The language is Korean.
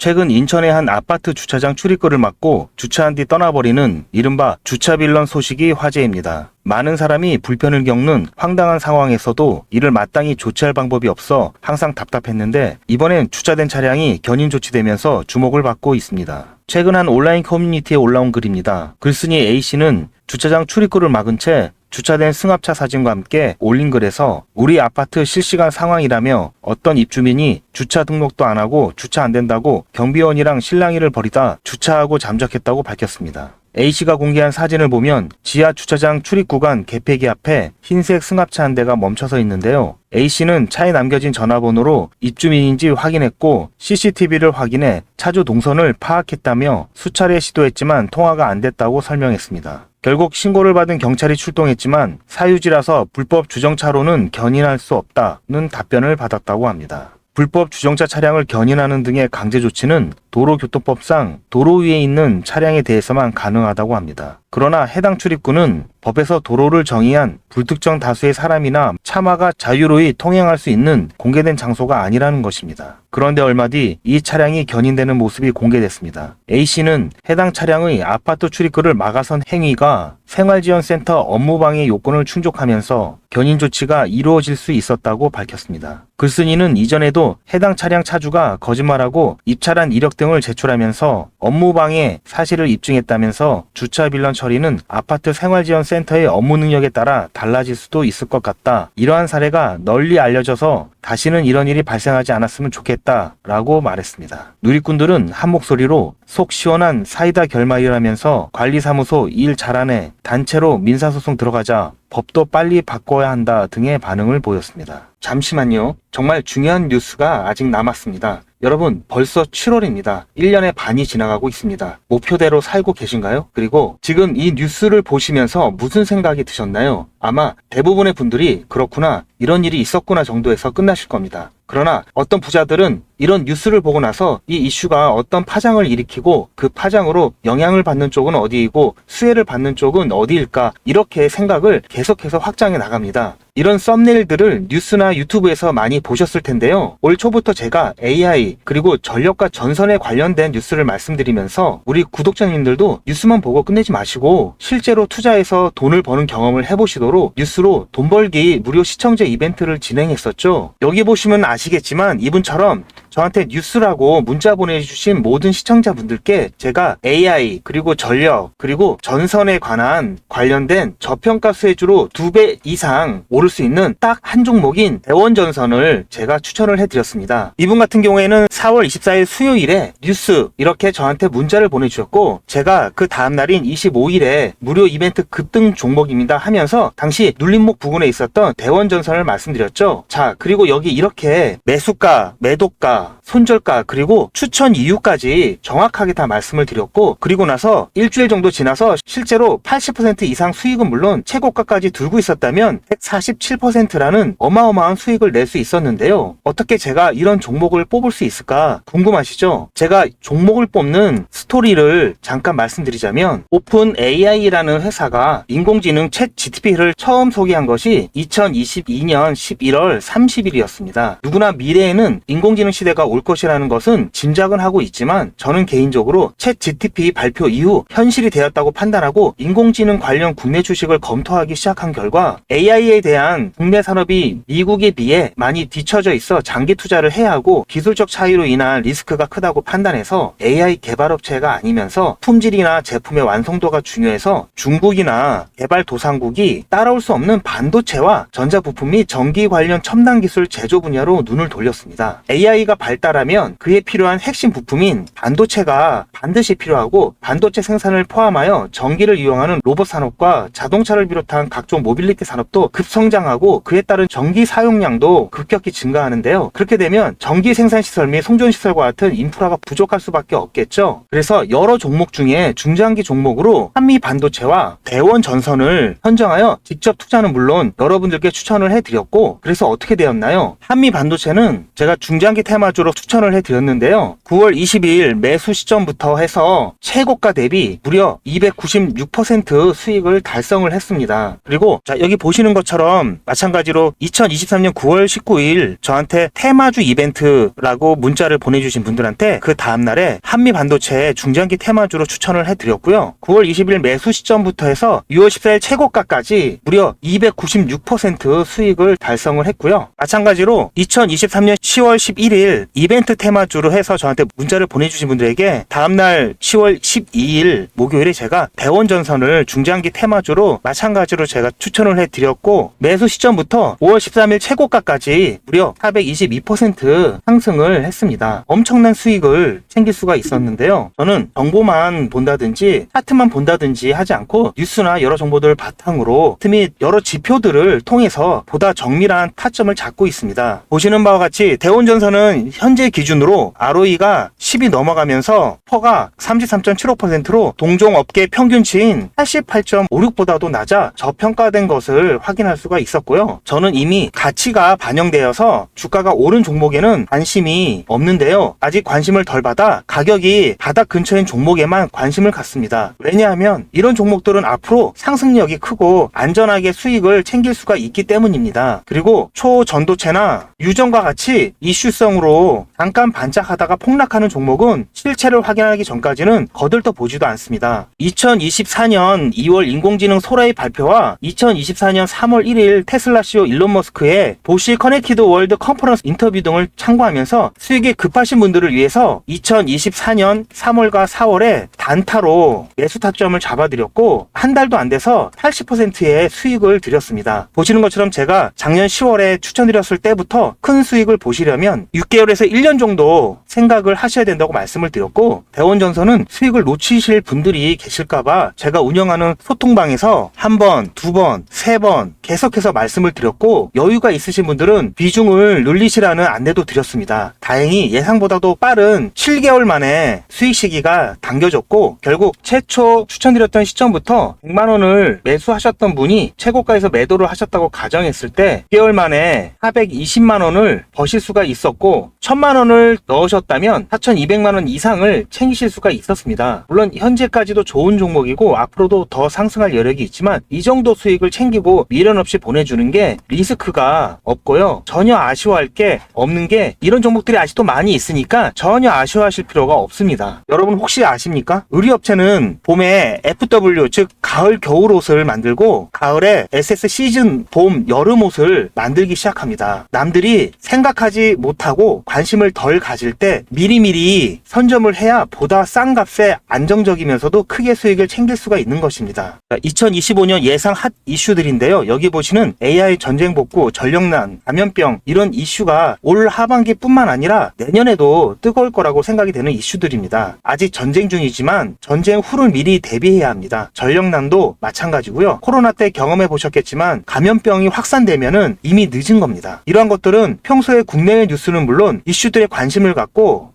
최근 인천의 한 아파트 주차장 출입구를 막고 주차한 뒤 떠나버리는 이른바 주차 빌런 소식이 화제입니다. 많은 사람이 불편을 겪는 황당한 상황에서도 이를 마땅히 조치할 방법이 없어 항상 답답했는데 이번엔 주차된 차량이 견인 조치되면서 주목을 받고 있습니다. 최근 한 온라인 커뮤니티에 올라온 글입니다. 글쓴이 A씨는 주차장 출입구를 막은 채 주차된 승합차 사진과 함께 올린 글에서 우리 아파트 실시간 상황이라며 어떤 입주민이 주차 등록도 안 하고 주차 안 된다고 경비원이랑 실랑이를 벌이다 주차하고 잠적했다고 밝혔습니다. A씨가 공개한 사진을 보면 지하 주차장 출입 구간 개폐기 앞에 흰색 승합차 한 대가 멈춰서 있는데요. A씨는 차에 남겨진 전화번호로 입주민인지 확인했고 CCTV를 확인해 차주 동선을 파악했다며 수차례 시도했지만 통화가 안 됐다고 설명했습니다. 결국 신고를 받은 경찰이 출동했지만 사유지라서 불법 주정차로는 견인할 수 없다는 답변을 받았다고 합니다. 불법 주정차 차량을 견인하는 등의 강제 조치는 도로교통법상 도로 위에 있는 차량에 대해서만 가능하다고 합니다. 그러나 해당 출입구는 법에서 도로를 정의한 불특정 다수의 사람이나 차마가 자유로이 통행할 수 있는 공개된 장소가 아니라는 것입니다. 그런데 얼마 뒤 이 차량이 견인되는 모습이 공개됐습니다. A씨는 해당 차량의 아파트 출입구를 막아선 행위가 생활지원센터 업무방해 요건을 충족하면서 견인 조치가 이루어질 수 있었다고 밝혔습니다. 글쓴이는 이전에도 해당 차량 차주가 거짓말하고 입찰한 이력 등을 제출하면서 업무방해 사실을 입증했다면서 주차 빌런 처리는 아파트 생활지원센터의 업무 능력에 따라 달라질 수도 있을 것 같다. 이러한 사례가 널리 알려져서 다시는 이런 일이 발생하지 않았으면 좋겠다라고 말했습니다. 누리꾼들은 한 목소리로 속 시원한 사이다 결말이라면서 관리사무소 일 잘하네 단체로 민사소송 들어가자 법도 빨리 바꿔야 한다 등의 반응을 보였습니다. 잠시만요. 정말 중요한 뉴스가 아직 남았습니다. 여러분, 벌써 7월입니다. 1년의 반이 지나가고 있습니다. 목표대로 살고 계신가요? 그리고 지금 이 뉴스를 보시면서 무슨 생각이 드셨나요? 아마 대부분의 분들이 그렇구나, 이런 일이 있었구나 정도에서 끝나실 겁니다. 그러나 어떤 부자들은 이런 뉴스를 보고 나서 이 이슈가 어떤 파장을 일으키고 그 파장으로 영향을 받는 쪽은 어디이고 수혜를 받는 쪽은 어디일까 이렇게 생각을 계속해서 확장해 나갑니다. 이런 썸네일들을 뉴스나 유튜브에서 많이 보셨을 텐데요. 올 초부터 제가 AI 그리고 전력과 전선에 관련된 뉴스를 말씀드리면서 우리 구독자님들도 뉴스만 보고 끝내지 마시고 실제로 투자해서 돈을 버는 경험을 해보시도록 뉴스로 돈 벌기 무료 시청자 이벤트를 진행했었죠. 여기 보시면 아시겠지만 이분처럼 저한테 뉴스라고 문자 보내주신 모든 시청자분들께 제가 AI 그리고 전력 그리고 전선에 관한 관련된 저평가 수혜주로 두 배 이상 오를 수 있는 딱 한 종목인 대원전선을 제가 추천을 해드렸습니다. 이분 같은 경우에는 4월 24일 수요일에 뉴스 이렇게 저한테 문자를 보내주셨고 제가 그 다음 날인 25일에 무료 이벤트 급등 종목입니다 하면서 당시 눌림목 부근에 있었던 대원전선을 말씀드렸죠. 자 그리고 여기 이렇게 매수가, 매도가, 아니라 손절가 그리고 추천 이유까지 정확하게 다 말씀을 드렸고 그리고 나서 일주일 정도 지나서 실제로 80% 이상 수익은 물론 최고가까지 들고 있었다면 147%라는 어마어마한 수익을 낼 수 있었는데요. 어떻게 제가 이런 종목을 뽑을 수 있을까 궁금하시죠? 제가 종목을 뽑는 스토리를 잠깐 말씀드리자면 오픈 AI라는 회사가 인공지능 챗 GTP를 처음 소개한 것이 2022년 11월 30일이었습니다. 누구나 미래에는 인공지능 시대가 올 것이라는 것은 짐작은 하고 있지만 저는 개인적으로 챗 GTP 발표 이후 현실이 되었다고 판단하고 인공지능 관련 국내 주식을 검토하기 시작한 결과 AI에 대한 국내 산업이 미국에 비해 많이 뒤처져 있어 장기 투자를 해야 하고 기술적 차이로 인한 리스크가 크다고 판단해서 AI 개발업체가 아니면서 품질이나 제품의 완성도가 중요해서 중국이나 개발 도상국이 따라올 수 없는 반도체와 전자부품 및 전기 관련 첨단 기술 제조 분야로 눈을 돌렸습니다. AI가 발달 하면 그에 필요한 핵심 부품인 반도체가 반드시 필요하고 반도체 생산을 포함하여 전기를 이용하는 로봇 산업과 자동차를 비롯한 각종 모빌리티 산업도 급성장하고 그에 따른 전기 사용량도 급격히 증가하는데요. 그렇게 되면 전기 생산 시설 및 송전 시설과 같은 인프라가 부족할 수밖에 없겠죠. 그래서 여러 종목 중에 중장기 종목으로 한미 반도체와 대원 전선을 선정하여 직접 투자는 물론 여러분들께 추천을 해드렸고 그래서 어떻게 되었나요? 한미 반도체는 제가 중장기 테마주로 추천을 해드렸는데요. 9월 22일 매수 시점부터 해서 최고가 대비 무려 296% 수익을 달성을 했습니다. 그리고 자 여기 보시는 것처럼 마찬가지로 2023년 9월 19일 저한테 테마주 이벤트라고 문자를 보내주신 분들한테 그 다음날에 한미 반도체 중장기 테마주로 추천을 해드렸고요. 9월 20일 매수 시점부터 해서 6월 14일 최고가까지 무려 296% 수익을 달성을 했고요. 마찬가지로 2023년 10월 11일 이벤트 테마주로 해서 저한테 문자를 보내주신 분들에게 다음날 10월 12일 목요일에 제가 대원전선을 중장기 테마주로 마찬가지로 제가 추천을 해드렸고 매수 시점부터 5월 13일 최고가까지 무려 422% 상승을 했습니다. 엄청난 수익을 챙길 수가 있었는데요. 저는 정보만 본다든지 차트만 본다든지 하지 않고 뉴스나 여러 정보들을 바탕으로 틈이 여러 지표들을 통해서 보다 정밀한 타점을 잡고 있습니다. 보시는 바와 같이 대원전선은 현재 기준으로 ROE가 10이 넘어가면서 퍼가 33.75%로 동종 업계 평균치인 88.56보다도 낮아 저평가된 것을 확인할 수가 있었고요. 저는 이미 가치가 반영되어서 주가가 오른 종목에는 관심이 없는데요. 아직 관심을 덜 받아 가격이 바닥 근처인 종목에만 관심을 갖습니다. 왜냐하면 이런 종목들은 앞으로 상승력이 크고 안전하게 수익을 챙길 수가 있기 때문입니다. 그리고 초전도체나 유전과 같이 이슈성으로 잠깐 반짝하다가 폭락하는 종목은 실체를 확인하기 전까지는 거들떠 보지도 않습니다. 2024년 2월 인공지능 소라의 발표와 2024년 3월 1일 테슬라 CEO 일론 머스크의 보시 커넥티드 월드 컨퍼런스 인터뷰 등을 참고하면서 수익이 급하신 분들을 위해서 2024년 3월과 4월에 단타로 매수 타점을 잡아드렸고 한 달도 안 돼서 80%의 수익을 드렸습니다. 보시는 것처럼 제가 작년 10월에 추천드렸을 때부터 큰 수익을 보시려면 6개월에서 1년 정도 생각을 하셔야 된다고 말씀을 드렸고 대원전선은 수익을 놓치실 분들이 계실까봐 제가 운영하는 소통방에서 한 번, 두 번, 세 번 계속해서 말씀을 드렸고 여유가 있으신 분들은 비중을 늘리시라는 안내도 드렸습니다. 다행히 예상보다도 빠른 7개월 만에 수익 시기가 당겨졌고 결국 최초 추천드렸던 시점부터 100만 원을 매수하셨던 분이 최고가에서 매도를 하셨다고 가정했을 때 6개월 만에 420만 원을 버실 수가 있었고 1000만 원을 넣으셨다면 4200만 원 이상을 챙기실 수가 있었습니다. 물론 현재까지도 좋은 종목이고 앞으로도 더 상승할 여력이 있지만 이 정도 수익을 챙기고 미련 없이 보내주는 게 리스크가 없고요. 전혀 아쉬워할 게 없는 게 이런 종목들이 아직도 많이 있으니까 전혀 아쉬워하실 필요가 없습니다. 여러분 혹시 아십니까? 의류업체는 봄에 FW 즉 가을 겨울 옷을 만들고 가을에 SS 시즌 봄 여름 옷을 만들기 시작합니다. 남들이 생각하지 못하고 관심 을 덜 가질 때 미리미리 선점을 해야 보다 싼 값에 안정적이면서도 크게 수익을 챙길 수가 있는 것입니다. 2025년 예상 핫 이슈들인데요. 여기 보시는 AI 전쟁 복구, 전력난, 감염병 이런 이슈가 올 하반기뿐만 아니라 내년에도 뜨거울 거라고 생각이 되는 이슈들입니다. 아직 전쟁 중이지만 전쟁 후를 미리 대비해야 합니다. 전력난도 마찬가지고요. 코로나 때 경험해 보셨겠지만 감염병이 확산되면은 이미 늦은 겁니다. 이러한 것들은 평소에 국내외 뉴스는 물론 이슈 들에 관심을 갖고